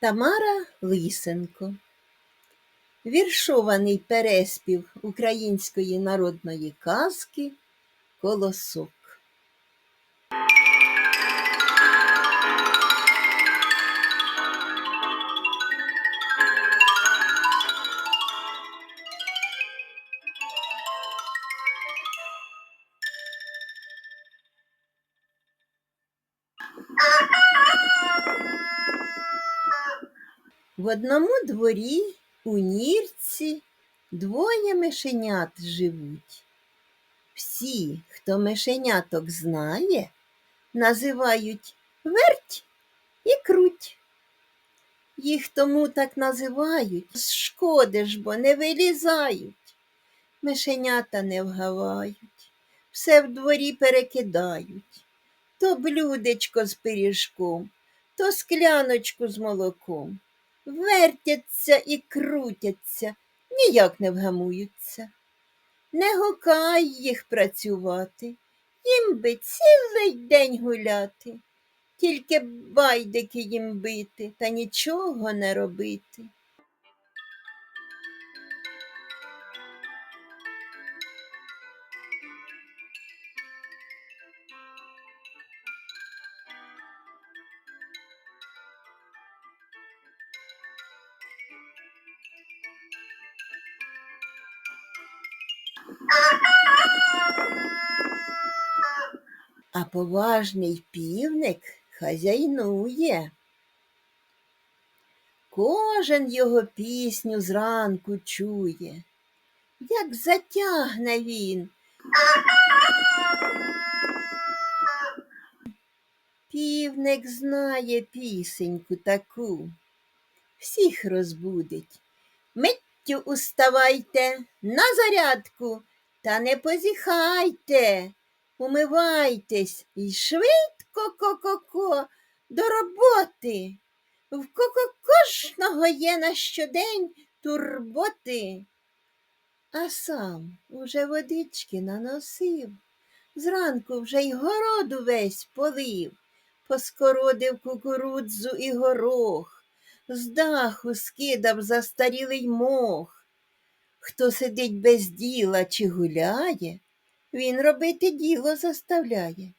Тамара Лисенко. Віршований переспів української народної казки Колосок. В одному дворі у нірці двоє мишенят живуть. Всі, хто мишеняток знає, називають верть і круть. Їх тому так називають, шкоди ж, бо не вилізають. Мишенята не вгавають, все в дворі перекидають. То блюдечко з пиріжком, то скляночку з молоком вертяться і крутяться, ніяк не вгамуються. Не гукай їх працювати, їм би цілий день гуляти, тільки байдики їм бити та нічого не робити. А поважний півник хазяйнує. Кожен його пісню зранку чує, як затягне він. Півник знає пісеньку таку, всіх розбудить. Миттю уставайте на зарядку та не позіхайте. Умивайтесь і швидко ко-ко-ко до роботи. В ко-ко кожного є на щодень турботи. А сам уже водички наносив, зранку вже й городу весь полив, поскородив кукурудзу і горох, з даху скидав застарілий мох. Хто сидить без діла чи гуляє, він робити діло заставляє.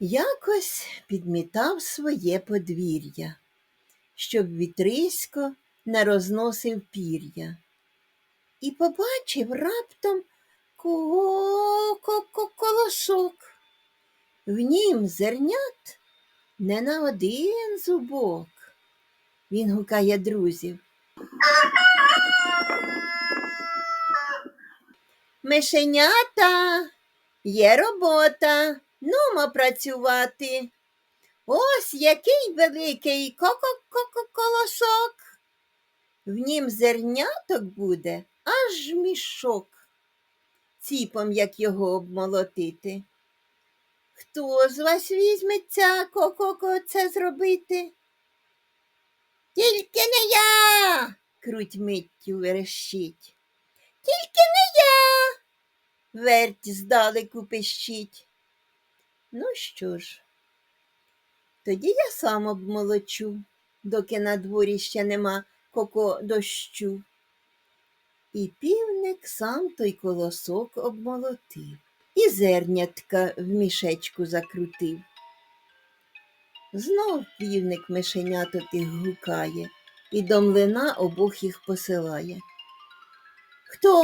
Якось підмітав своє подвір'я, щоб вітрисько не розносив пір'я. І побачив раптом колосок. В нім зернят не на один зубок. Він гукає друзів. Мишенята, є робота, нумо працювати. Ось який великий ко-ко-ко-колосок. В нім зерняток буде аж мішок. Ціпом як його обмолотити. Хто з вас візьметься ко-ко-ко це зробити? Тільки не я, круть миттю верещить. Тільки не я. Верть здалеку пищить. Ну що ж, тоді я сам обмолочу, доки на дворі ще нема коко дощу. І півник сам той колосок обмолотив, і зернятка в мішечку закрутив. Знов півник мишеняток їх гукає, і до млина обох їх посилає. Хто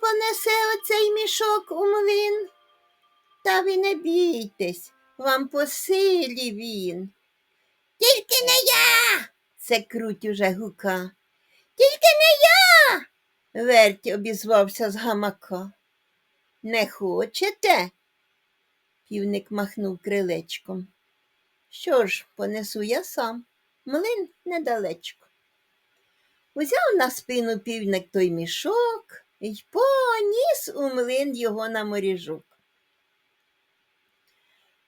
понесе оцей мішок у млин? Та ви не бійтесь, вам по силі він. Тільки не я. це круть уже гука. Тільки не я. верть обізвався з гамака. Не хочете? Півник махнув крилечком. Що ж, понесу я сам, млин недалечко. Узяв на спину півник той мішок й поніс у млин його на моріжок.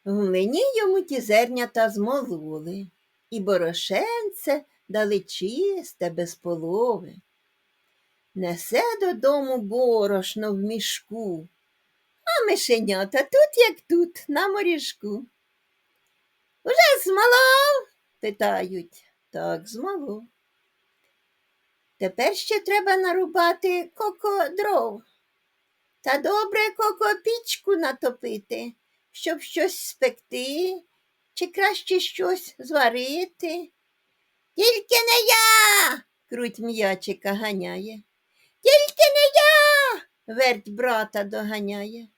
В млині йому ті зернята змололи, і борошенце дали чисте без полови. Несе додому борошно в мішку, а мишенята тут, як тут, на моріжку. Уже змолов, питають. Так, змалу. Тепер ще треба нарубати коко дров. Та добре коко пічку натопити, щоб щось спекти, чи краще щось зварити. Тільки не я. круть м'ячика ганяє. Тільки не я. верть брата доганяє.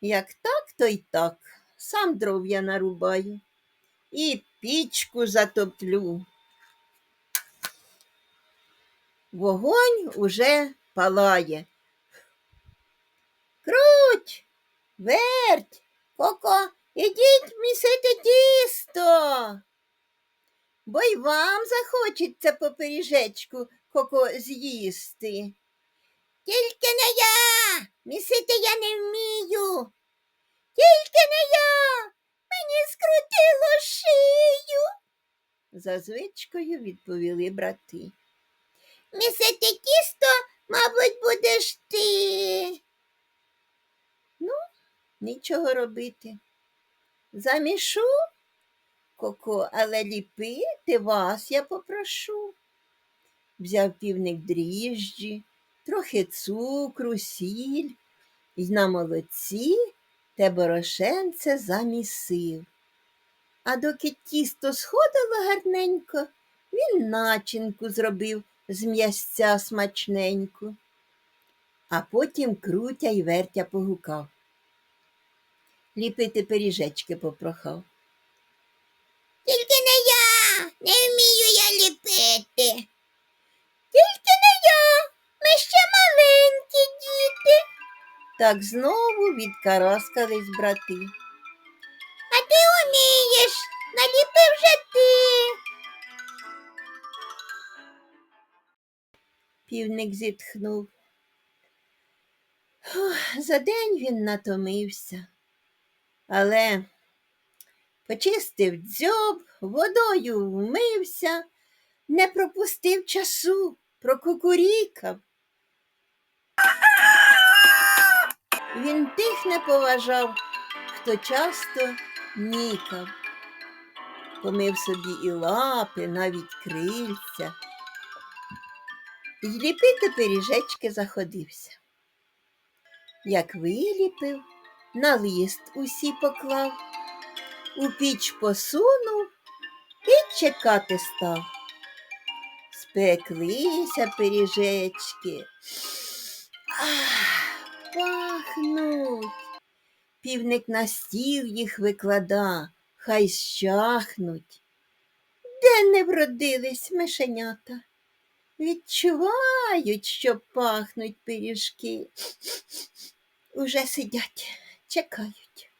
Як так, то й так. Сам дров я нарубаю. І пічку затоплю. Вогонь уже палає. Круть, верть, коко, ідіть місити тісто. Бо й вам захочеться по пиріжечку коко з'їсти. Тільки не я, місити я не вмію. Тільки не я, мені скрутило шию. За звичкою відповіли брати. Місити тісто, мабуть, будеш ти. Ну, нічого робити. Замішу, коко, але ліпити вас я попрошу. Взяв півник дріжджі, трохи цукру, сіль, й на молоці те борошенце замісив. А доки тісто сходило гарненько, він начинку зробив з м'ясця смачненьку, а потім крутя й вертя погукав. Ліпити пиріжечки попрохав. Тільки не я, не вмію я ліпити. Так знову відкараскались брати. А ти умієш, наліпи вже ти. Півник зітхнув. За день він натомився, але почистив дзьоб, водою вмився, не пропустив часу, прокукурікав. Він тих не поважав, хто часто нікав. Помив собі і лапи, навіть крильця. І ліпити пиріжечки заходився. Як виліпив, на лист усі поклав, у піч посунув і чекати став. Спеклися пиріжечки. Ах, пахнуть. Півник на стіл їх виклада, хай щахнуть. Де не вродились мишенята? Відчувають, що пахнуть пиріжки. Уже сидять, чекають.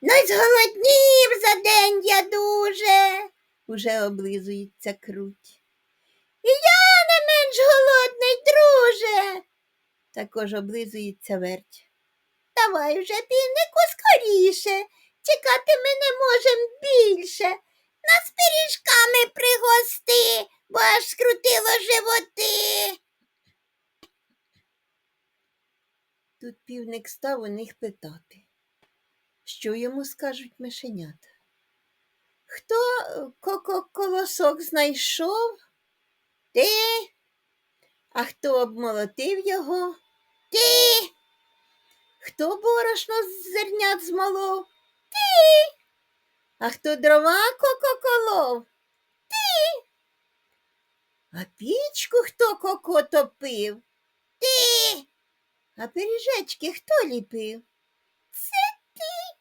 Ну, й зголоднів за день я дуже, уже облизується круть. І я не менш голодний, друже. Також облизується верть. Давай вже, півнику, скоріше. Чекати ми не можем більше. Нас пиріжками пригости, бо аж скрутило животи. Тут півник став у них питати, що йому скажуть мишенята. Хто е, коко-колосок знайшов? Ти? А хто обмолотив його? Ти. Хто борошно з зернят змолов? Ти. А хто дрова коко-колов? Ти. А пічку хто коко топив? Ти. А пиріжечки хто ліпив? Це ти.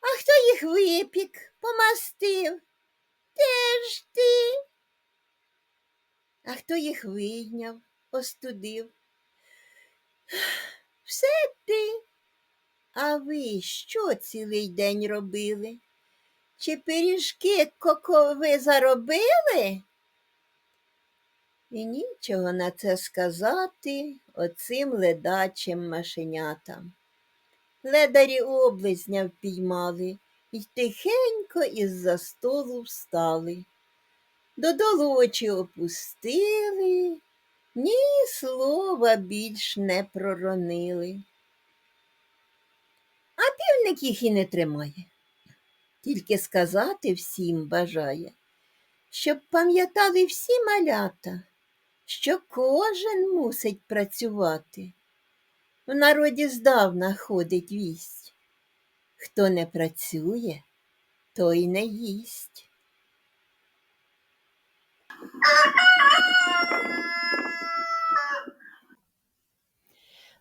А хто їх випік, помастив? Теж ти. А хто їх вийняв, остудив? Все ти. А ви що цілий день робили? Чи пиріжки коко ви заробили? І нічого на це сказати оцим ледачим машенятам. Ледарі облизня впіймали й тихенько із-за столу встали. Додолу очі опустили, ні слова більш не проронили. А півник їх і не тримає, тільки сказати всім бажає, щоб пам'ятали всі малята, що кожен мусить працювати. В народі здавна ходить вість. Хто не працює, той не їсть.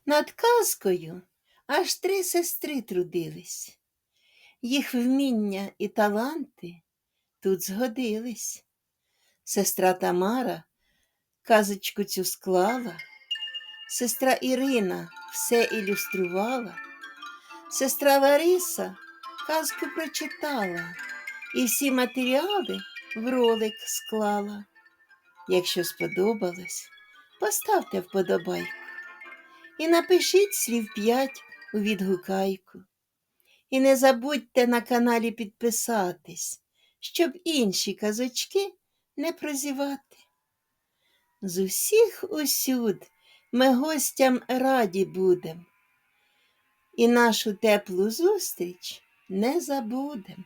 Над казкою аж три сестри трудились. Їх вміння і таланти тут згодились. Сестра Тамара казочку цю склала, сестра Ірина все ілюструвала, сестра Лариса казку прочитала і всі матеріали в ролик склала. Якщо сподобалось, поставте вподобайку і напишіть слів п'ять у відгукайку. І не забудьте на каналі підписатись, щоб інші казочки не прозівати. З усіх усюд ми гостям раді будем, і нашу теплу зустріч не забудем.